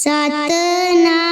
Satnam.